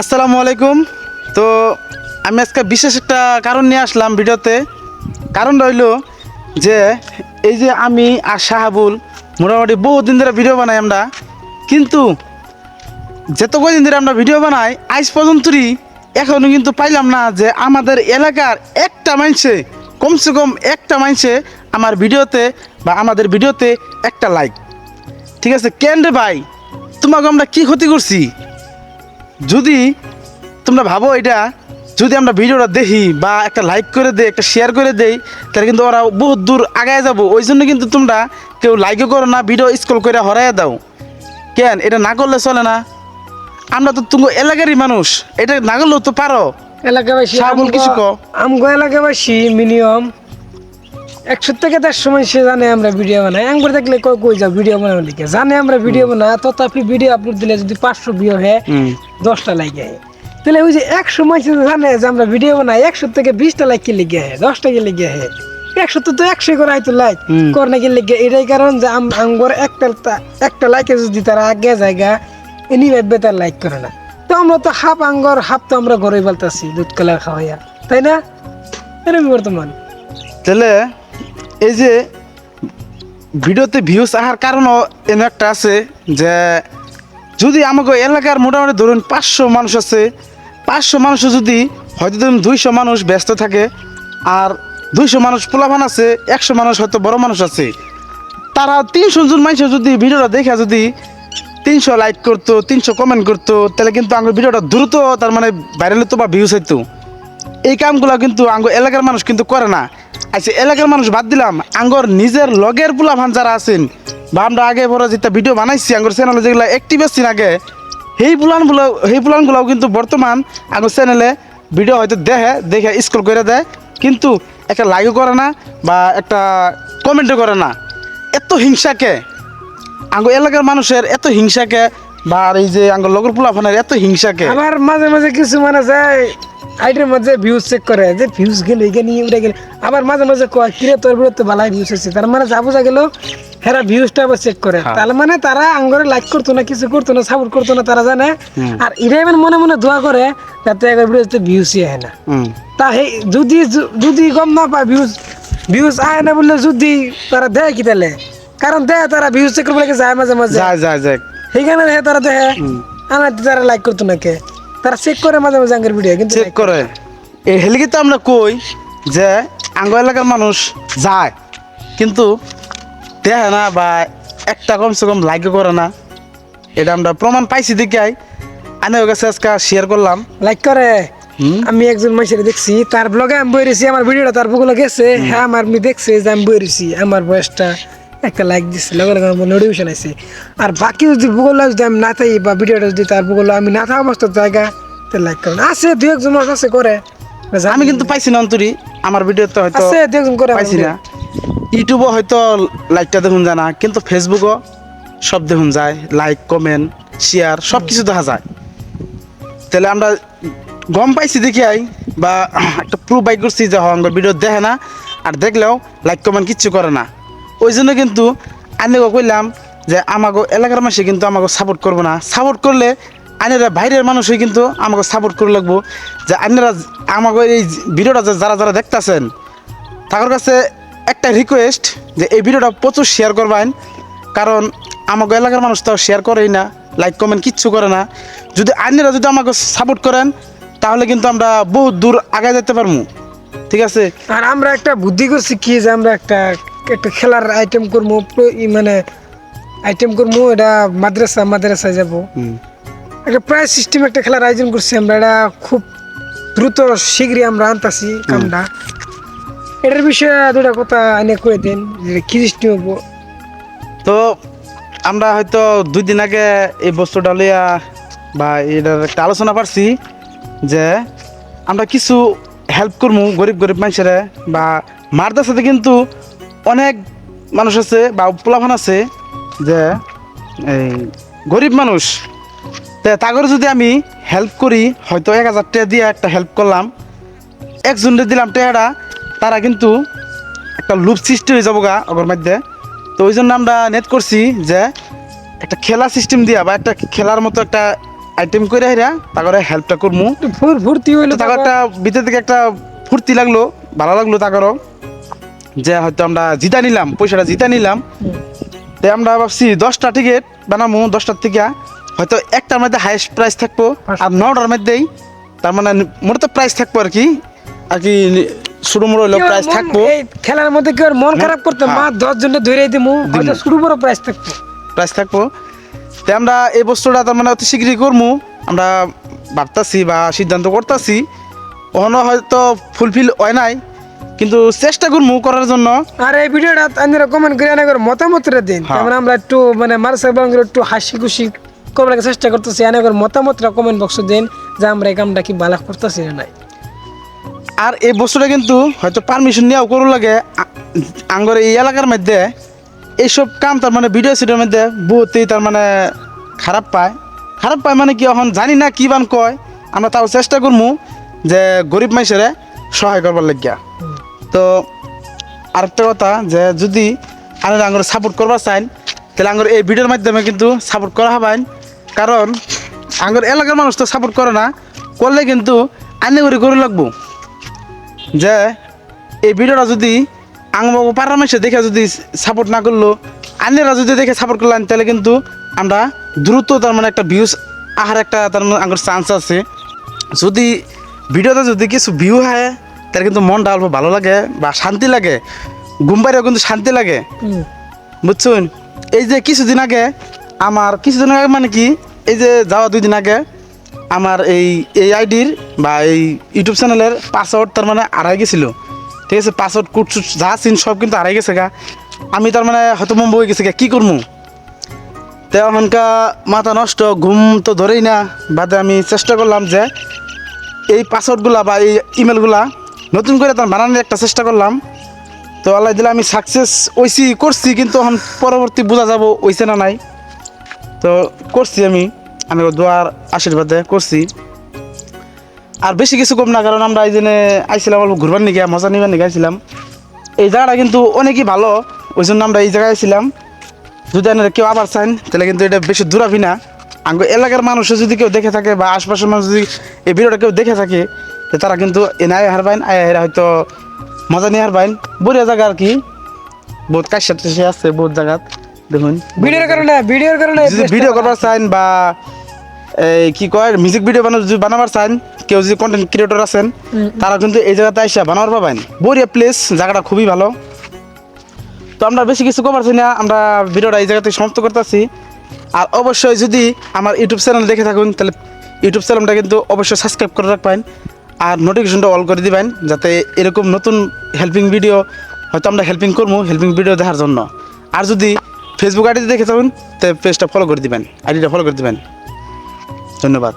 আসসালামু আলাইকুম। তো আমি আজকে বিশেষ একটা কারণ নিয়ে আসলাম ভিডিওতে। কারণ রইল যে এই যে আমি আর শাহাবুল মোটামুটি বহুদিন ধরে ভিডিও বানাই আমরা। কিন্তু যত কদিন ধরে আমরা ভিডিও বানাই, আজ পর্যন্তই এখনও কিন্তু পাইলাম না যে আমাদের এলাকার একটা মানুষে, কমসে কম একটা মানুষে আমার ভিডিওতে বা আমাদের ভিডিওতে একটা লাইক ঠিক আছে, কেন রে ভাই? তোমাকে আমরা কি ক্ষতি করছি? যদি তোমরা ভাবো এটা যদি আমরা ভিডিওটা দেখি বা একটা লাইক করে দেই একটা শেয়ার করে দেই তাহলে কিন্তু ওরা বহুত দূর আগায় যাব। ওই জন্য কিন্তু তোমরা কেউ লাইকও করো না ভিডিও স্ক্রল করে হরাইয়া দাও। কেন? এটা না করলে চলে না। আমরা তো তুমি এলাকারই মানুষ এটা না করলেও তো পারো। এলাকাবাসী কিছু। আমগো এলাকাবাসী মিনিমাম একশো থেকে দেড়শো মানুষ জানে আমরা ভিডিও বানাই। একবার দেখলে কই কই যাও ভিডিও বানাবো লিখে জানে আমরা ভিডিও বানাই তথাপি ভিডিও আপলোড দিলে যদি পাঁচশো ভিউ হয় দশটা লাইক হয় তাহলে ওই যে একশো মানুষ জানে যে আমরা ভিডিও বানাই একশো থেকে বিশটা লাইক কি লিখে হয় দশটা কি লিখে হয় একশো তো একশো করে হয়তো লাইক। করে নাকি লিখে এটাই কারণ যে আম- আমগর একটা একটা লাইকে যদি তারা আগে জায়গা এনি ভাববে তার লাইক করে না। তো আমরা তো হাফ আঙ্গর হাফ তো আমরা ঘরে বলতেছি দুধ কলা খাওয়াইয়া। তাই না? এরকম বর্তমান। তাহলে এই যে ভিডিওতে ভিউজ আসার কারণও এমন একটা আছে যে যদি আমাকে এলাকার মোটামুটি ধরুন পাঁচশো মানুষ আছে, পাঁচশো মানুষ যদি হয়তো ধরুন দুইশো মানুষ ব্যস্ত থাকে আর দুইশো মানুষ পোলাভান আছে, একশো মানুষ হয়তো বড় মানুষ আছে, তারা তিনশো জন মানুষ যদি ভিডিওটা দেখে যদি তিনশো লাইক করতো, তিনশো কমেন্ট করতো, তাহলে কিন্তু আমার ভিডিওটা দ্রুত তার মানে ভাইরাল হতো বা ভিউজ হইতো। এই কামগুলো কিন্তু আঙ্গ এলাকার মানুষ কিন্তু করে না। আচ্ছা এলাকার মানুষ বাদ দিলাম। আঙ্গর নিজের লগের পোলাভান যারা আছেন, বা আমরা আগে পরে যেটা ভিডিও বানাইছি, আঙ্গর চ্যানেলে যেগুলো অ্যাক্টিভ আছেন আগে, সেই প্লানগুলো সেই প্লানগুলোও কিন্তু বর্তমান আঙ্গর চ্যানেলে ভিডিও হয়তো দেখে দেখে স্কুল করে দেয়, কিন্তু একটা লাইকও করে না, বা একটা কমেন্টও করে না। এত হিংসাকে আঙ্গ এলাকার মানুষের এত হিংসাকে বা এই যে আঙ্গ লগর পোলাফানের এত হিংসাকে আবার মাঝে মাঝে কিছু মানে যায় আইটের মধ্যে ভিউজ চেক করে যে ভিউজ গেলে এখানে উঠে গেলে। আবার মাঝে মাঝে কয় কিরে তোর বিরুদ্ধে তো ভালাই ভিউজ আছে তার মানে যা বোঝা গেল হেরা ভিউজটা আবার চেক করে। হ্যাঁ। তার মানে তারা আঙ্গরে লাইক করতো না কিছু করতো না সাপোর্ট করতো না তারা জানে। আর এরাই মানে মনে দোয়া করে যাতে একবার বিরুদ্ধে ভিউজই হয় না। তা হে- যদি যদি গম না পায় ভিউজ ভিউজ আয় না বললে যদি তারা দেয় কি তাহলে? কারণ দেয় তারা ভিউজ চেক করব যায় মাঝে মাঝে? যায় যায় যায়। সেইখানে তারা দেখে আমার তারা লাইক করতো না কে তারা চেক করে মাঝে মাঝে আঙ্গের ভিডিও কিন্তু চেক করে। এই হেলিকে তো আমরা কই যে আঙ্গ এলাকার মানুষ যায় কিন্তু দেখে না বা একটা কমসে কম লাইকও করে না। এটা আমরা প্রমাণ পাইছি দেখে আই আমি ওর কাছে আজকে শেয়ার করলাম। লাইক করে। আমি একজন মানুষের দেখছি তার ব্লগে আমি বই রয়েছি আমার ভিডিওটা তার বুকলে গেছে। হ্যাঁ আমার আমি দেখছে যে আমি বই রয়েছি আমার বয়সটা একটা লাইক দিচ্ছে লগে লগে আমার নোটিফিকেশন আছে আর বাকি যদি ভূগোল যদি আমি না থাকি বা ভিডিওটা যদি তার ভূগোল আমি না থাকা অবস্থার জায়গা তো লাইক করেন। আছে দু একজন আছে করে। আমি কিন্তু পাইছি না অন্তরি। আমার ভিডিওতে হয়তো আছে দু একজন করে পাইছি না। ইউটিউবও হয়তো লাইকটা দেখুন যায় না কিন্তু ফেসবুকও সব দেখুন যায়। লাইক কমেন্ট শেয়ার সব কিছু দেখা যায়। তাহলে আমরা গম পাইছি দেখি আই বা একটা প্রুফ বাই করছি যে আমার ভিডিও দেখে না। আর দেখলেও লাইক কমেন্ট কিচ্ছু করে না। ওই জন্য কিন্তু আমি কইলাম যে আমাকে এলাকার মানুষে কিন্তু আমাকে সাপোর্ট করব না। সাপোর্ট করলে আইনেরা বাইরের মানুষই কিন্তু আমাকে সাপোর্ট করে লাগবো। যে আইনেরা আমাকে এই ভিডিওটা যারা যারা দেখতাছেন, তাদের কাছে একটা রিকোয়েস্ট যে এই ভিডিওটা প্রচুর শেয়ার করবেন। কারণ আমাকে এলাকার মানুষ তো শেয়ার করেই না লাইক কমেন্ট কিচ্ছু করে না। যদি আইনেরা যদি আমাকে সাপোর্ট করেন, তাহলে কিন্তু আমরা বহুত দূর আগে যেতে পারব। ঠিক আছে? আর আমরা একটা বুদ্ধি করছি কি যে আমরা একটা একটা খেলার আইটেম করব মানে আইটেম করব এটা মাদ্রাসা মাদ্রাসায় যাব। একটা প্রাইজ সিস্টেম একটা খেলার আয়োজন করছি আমরা এটা খুব দ্রুত শীঘ্রই আমরা আনতাছি কামটা। এটার বিষয়ে দুটা কথা এনে কয়ে দিন যে কি সিস্টেম হব তো আমরা হয়তো দুই দিন আগে এই বস্তুটা লইয়া বা এটার একটা আলোচনা পারছি যে আমরা কিছু হেল্প করব গরিব গরিব মানুষের বা মারদাসাতে কিন্তু অনেক মানুষ আছে বা পোলাফান আছে যে এই গরিব মানুষ তে তাগর যদি আমি হেল্প করি হয়তো এক হাজার টাকা দিয়ে একটা হেল্প করলাম একজনকে দিলাম টাকাটা তারা কিন্তু একটা লুপ সৃষ্টি হয়ে যাব গা ওর মধ্যে তো ওই জন্য আমরা নেট করছি যে একটা খেলা সিস্টেম দিয়া বা একটা খেলার মতো একটা আইটেম করে হেরা তারপরে হেল্পটা ফুর ফুর্তি হইল তো তাকে একটা ভিতর থেকে একটা ফুর্তি লাগল ভালো লাগল তাকেরও যে হয়তো আমরা জিতা নিলাম পয়সাটা জিতা নিলাম। তাই আমরা ভাবছি দশটা টিকিট বানামু দশটার থেকে হয়তো একটার মধ্যে হাইয়েস্ট প্রাইস থাকব আর নটার মধ্যেই তার মানে মোট প্রাইস থাকব আর কি। আর কি শুরু মোড় কেউ প্রাইস থাকব। খেলার মধ্যে কেউ মন খারাপ করতে? মা হ্যাঁ। দশ জনে ধরে দিমু হয়তো শুরু বড় প্রাইস থাকতো প্রাইস থাকব। তাই আমরা এই বস্তুটা তার মানে অতি শীঘ্রই করব আমরা ভাবতাছি বা সিদ্ধান্ত করতেছি। ওখানে হয়তো ফুলফিল হয় নাই। কিন্তু চেষ্টা করব করার জন্য। আর এই ভিডিওটা আপনারা কমেন্ট করে অনেক মতামতটা দিন। হ্যাঁ। তারপরে আমরা একটু মানে বাঙ্গের একটু হাসি খুশি করবার চেষ্টা করতেছি। অনেক মতামতটা কমেন্ট বক্সে দিন যে আমরা এই কামটা কি ভালো করতেছি না নাই। আর এই বস্তুটা কিন্তু হয়তো পারমিশন নেওয়াও করু লাগে। আঙ্গর এই এলাকার মধ্যে এইসব কাম তার মানে ভিডিও সিডিওর মধ্যে বহুতেই তার মানে খারাপ পায়। খারাপ পায় মানে কি এখন জানি না কি বান কয়। আমরা তাও চেষ্টা করব যে গরিব মানুষের সহায় করবার লাগিয়া। তো আরেকটা কথা যে যদি আনের আঙ্গর সাপোর্ট করবার চান তাহলে আঙ্গর এই ভিডিওর মাধ্যমে কিন্তু সাপোর্ট করা হবেন কারণ আঙ্গর এলাকার মানুষ তো সাপোর্ট করে না, করলে কিন্তু আইনে করে করে লাগবো। যে এই ভিডিওটা যদি আঙ্গবাবু পাড়ার মানুষে দেখে যদি সাপোর্ট না করল, আইনেরা যদি দেখে সাপোর্ট করলেন, তাহলে কিন্তু আমরা দ্রুত তার মানে একটা ভিউজ আহার একটা তার মানে আঙ্গর চান্স আছে। যদি ভিডিওতে যদি কিছু ভিউ হয় তাহলে কিন্তু মনটা অল্প ভালো লাগে বা শান্তি লাগে। ঘুম পাইরেও কিন্তু শান্তি লাগে। বুঝছেন? এই যে কিছুদিন আগে আমার কিছুদিন আগে মানে কি? এই যে যাওয়া দুই দিন আগে আমার এই এই আইডির বা এই ইউটিউব চ্যানেলের পাসওয়ার্ড তার মানে আড়াই গেছিল। ঠিক আছে? পাসওয়ার্ড কুট সুট যা সিন সব কিন্তু আড়াই গেছে গা। আমি তার মানে হয়তো মুম্বই হয়ে গেছে গা। কী করব তো এখনকা মাথা নষ্ট ঘুম তো ধরেই না। বাদে আমি চেষ্টা করলাম যে এই পাসওয়ার্ডগুলা বা এই ইমেলগুলা নতুন করে তার বানানোর একটা চেষ্টা করলাম। তো আল্লাহ দিলে আমি সাকসেস ওইসি করছি, কিন্তু এখন পরবর্তী বোঝা যাব ওইসে না নাই। তো করছি আমি আমি দোয়ার আশীর্বাদে করছি। আর বেশি কিছু কম না, কারণ আমরা এই আইছিলাম অল্প ঘুরবার নিকে, মজা নিবার নিকে আইছিলাম। এই জায়গাটা কিন্তু অনেকই ভালো, ওই জন্য আমরা এই জায়গায় আইছিলাম। যদি আপনারা কেউ আবার চান, তাহলে কিন্তু এটা বেশি দূরাবি না। আঙ্গ এলাকার মানুষও যদি কেউ দেখে থাকে বা আশপাশের মানুষ যদি এই ভিডিওটা কেউ দেখে থাকে তারা কিন্তু এনে আয় হারবাইন আয় হেরা হয়তো মজা নিয়ে হারবাইন বড়িয়া জায়গা আর কি। বহুত কাশিয়া টাশিয়া আছে বহুত জায়গাত দেখুন। ভিডিওর কারণে ভিডিওর কারণে ভিডিও করবার চাইন বা এই কি কয় মিউজিক ভিডিও বানাবার যদি বানাবার চান কেউ যদি কন্টেন্ট ক্রিয়েটর আছেন তারা কিন্তু এই জায়গাতে আইসা বানাবার পাবেন। বড়িয়া প্লেস জায়গাটা খুবই ভালো। তো আমরা বেশি কিছু কমার চাই না আমরা ভিডিওটা এই জায়গাতে সমাপ্ত করতেছি। আর অবশ্যই যদি আমার ইউটিউব চ্যানেল দেখে থাকুন তাহলে ইউটিউব চ্যানেলটা কিন্তু অবশ্যই সাবস্ক্রাইব করে রাখবেন। আর নোটিফিকেশনটা অল করে দিবেন, যাতে এরকম নতুন হেল্পিং ভিডিও হয়তো আমরা হেল্পিং করব হেল্পিং ভিডিও দেখার জন্য। আর যদি ফেসবুক আইডিতে দেখে থাকুন, তো পেজটা ফলো করে দিবেন আইডিটা ফলো করে দিবেন। ধন্যবাদ।